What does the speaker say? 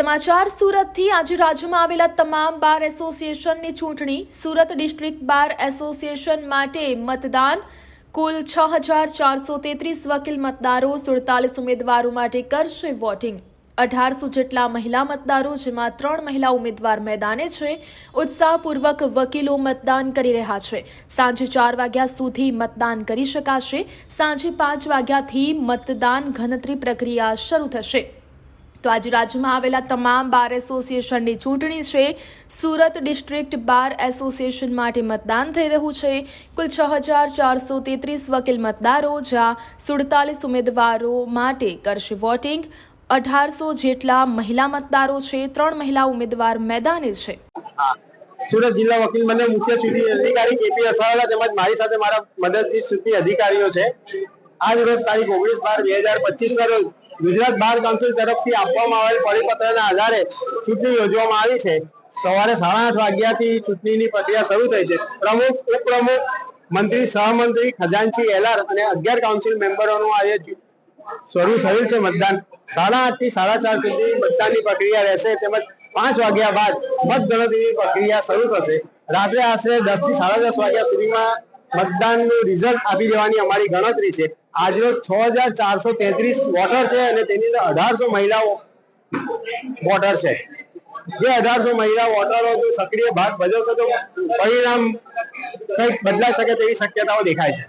સમાચાર સુરતથી આજે રાજ્યમાં આવેલા તમામ બાર એસોસિએશનની ચૂંટણી સુરત ડિસ્ટ્રિક્ટ બાર એસોસિએશન માટે મતદાન. કુલ છ હજાર ચારસો તેત્રીસ વકીલ મતદારો સુડતાલીસ ઉમેદવારો માટે કરશે વોટિંગ. અઢારસો જેટલા મહિલા મતદારો, જેમાં ત્રણ મહિલા ઉમેદવાર મેદાને છે, ઉત્સાહપૂર્વક વકીલો મતદાન કરી રહ્યા છે. સાંજે ચાર વાગ્યા સુધી મતદાન કરી શકાશે. સાંજે પાંચ વાગ્યાથી મતદાન ગણતરી પ્રક્રિયા શરૂ થશે. તો આજે રાજ્યમાં આવેલા તમામ બાર એસોસિએશનની ચૂંટણી છે. સુરત ડિસ્ટ્રિક્ટ બાર એસોસિએશન માટે મતદાન થઈ રહ્યું છે. કુલ છ હજાર ચારસો તેત્રીસ વકીલ મતદારો, જ્યાં સુડતાલીસ ઉમેદવારો માટે કરશે વોટિંગ. અઢારસો જેટલા મહિલા મતદારો છે. ત્રણ મહિલા ઉમેદવાર મેદાને છે. સુરત જિલ્લા વકીલ મને મુખ્ય ચૂંટણી અધિકારી કેપી અસાવાલા તેમજ મારી સાથે મારા મદદની ચૂંટણી અધિકારીઓ છે. આજ રોજ તારીખ ઓગણીસ બાર બે હજાર પચીસ ના રોજ ગુજરાત બાર કાઉન્સિલ તરફથી આપવામાં આવેલ પરિપત્રના આધારે ચૂંટણી યોજવામાં આવી છે. સવારે સાડા આઠ વાગ્યાથી ચૂંટણીની પ્રક્રિયા શરૂ થઈ છે. પ્રમુખ, ઉપપ્રમુખ, મંત્રી, સહમંત્રી, ખજાનચી, એલઆર અને અગિયાર કાઉન્સિલ મેમ્બરોનું આજે શરૂ થયું છે મતદાન. સાડા આઠથી સાડા ચાર સુધી મતદાનની પ્રક્રિયા રહેશે તેમજ પાંચ વાગ્યા બાદ મતગણતરીની પ્રક્રિયા શરૂ થશે. રાત્રે આશરે દસથી સાડા દસ વાગ્યા સુધીમાં મતદાનનું રિઝલ્ટ આપી દેવાની અમારી ગણતરી છે. આજરોજ છ હજાર ચારસો તેત્રીસ વોટર છે અને તેની અંદર અઢારસો મહિલાઓ વોટર છે. જે અઢારસો મહિલા વોટરો સક્રિય ભાગ ભજવશે તો પરિણામ કંઈક બદલાઈ શકે તેવી શક્યતાઓ દેખાય છે.